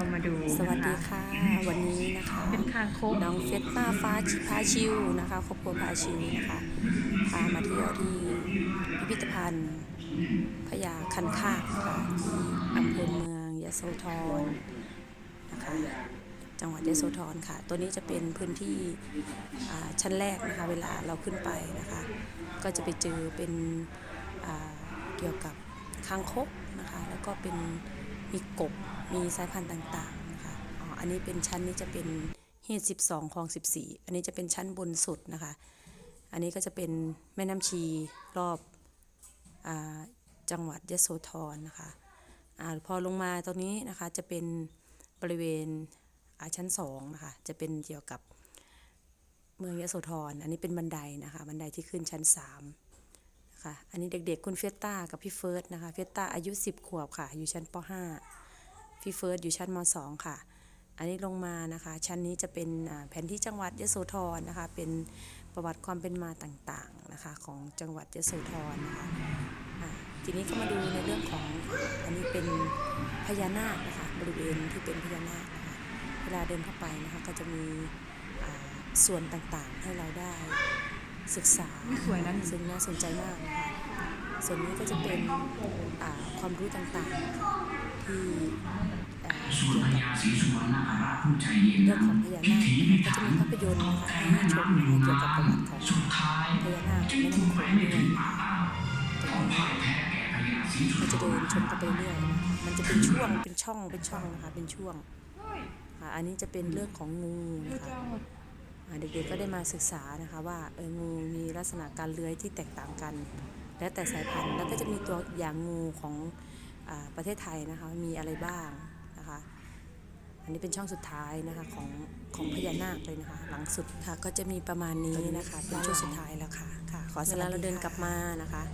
เรามาดูสวัสดีนค่ะ วันนี้นะคะเป็นคางคกน้องเฟสป้าฟ้าชิพาชิวนะคะครอบครัวพาชิวนะคะพามาเที่ยวที่พิพิธภัณฑ์พญาคันคากค่ะที่อำเภอเมืองยโสธรนะคะจังหวัดยโสธรค่ะ ตัวนี้จะเป็นพื้นที่อ่าชั้นแรกนะคะเวลาเราขึ้นไปนะคะ ก็จะไปเจอเป็นอ่าเกี่ยวกับคางคกนะคะ แล้วก็เป็น มีกบ มีสายพันธุ์ต่างๆนะคะอ๋ออันนี้เป็นชั้นนี้จะเป็นเฮด12คลอง 14 อันนี้จะเป็นชั้นบนสุดนะคะ อันนี้ก็จะเป็นแม่น้ำชีรอบอจังหวัดยโสธรนะคะอพอลงมาตรงนี้นะคะจะเป็นบริเวณชั้นสองนะคะ จะเป็นเกี่ยวกับเมืองยโสธร อันนี้เป็นบันไดนะคะ บันไดที่ขึ้นชั้นสาม คะอันนี้เด็กๆ คุณเฟยต้ากับพี่เฟิร์สนะคะ เฟยต้าอายุ 10 ขวบค่ะ อยู่ชั้นป .5 พี่เฟิร์สอยู่ชั้นม .2 ค่ะ อันนี้ลงมานะคะ ชั้นนี้จะเป็นแผนที่จังหวัดยโสธรนะคะ เป็นประวัติความเป็นมาต่างๆนะคะของจังหวัดยโสธรนะคะทีนี้ก็มาดูในเรื่องของอันนี้เป็นพญานาคนะคะ บริเวณที่เป็นพญานาคนะคะเวลาเดินเข้าไปนะคะก็จะมีส่วนต่างๆให้เราได้ ศึกษาสวยนะซึ่งน่าสนใจมากนะคะส่วนนี้ก็จะเป็นอ่าความรู้ต่างๆนะคะที่อ่าส่วนเกี่ยวพกับญาศรีสุวรรณนาคราชผู้ใจเย็นเรื่อนั้งนของพญานาคนะคะก็จะมีภาพยนตร์นะคะให้ชมนะคะเกี่ยวกับประวัติของสุดท้ายพญานาคจึงแม่ถูกน้ำโขไปงไม่ด้วถึยงปากอ่าวต้องพ่ายแพ้แก่พญาศรีสุก็โธจะเดินชมกันไปเรื่อยนะคะมันจะเป็นช่วงเป็นช่องเป็นช่องนะคะเป็นช่วงค่ะอันนี้จะเป็นเรื่องของงูนะคะอ่า เด็กๆก็ได้มาศึกษานะคะว่าเอองูมีลักษณะการเลื้อยที่แตกต่างกัน แล้วแต่สายพันธุ์แล้วก็จะมีตัวอย่างงูของอประเทศไทยนะคะมีอะไรบ้างนะคะอันนี้เป็นช่องสุดท้ายนะคะของของพญานาคเลยนะคะ หลังสุดค่ะก็จะมีประมาณนี้นะคะเป็นช่วงสุดท้ายแล้วค่ะค่ะ ขอสำหรับเราเดินกลับมานะคะ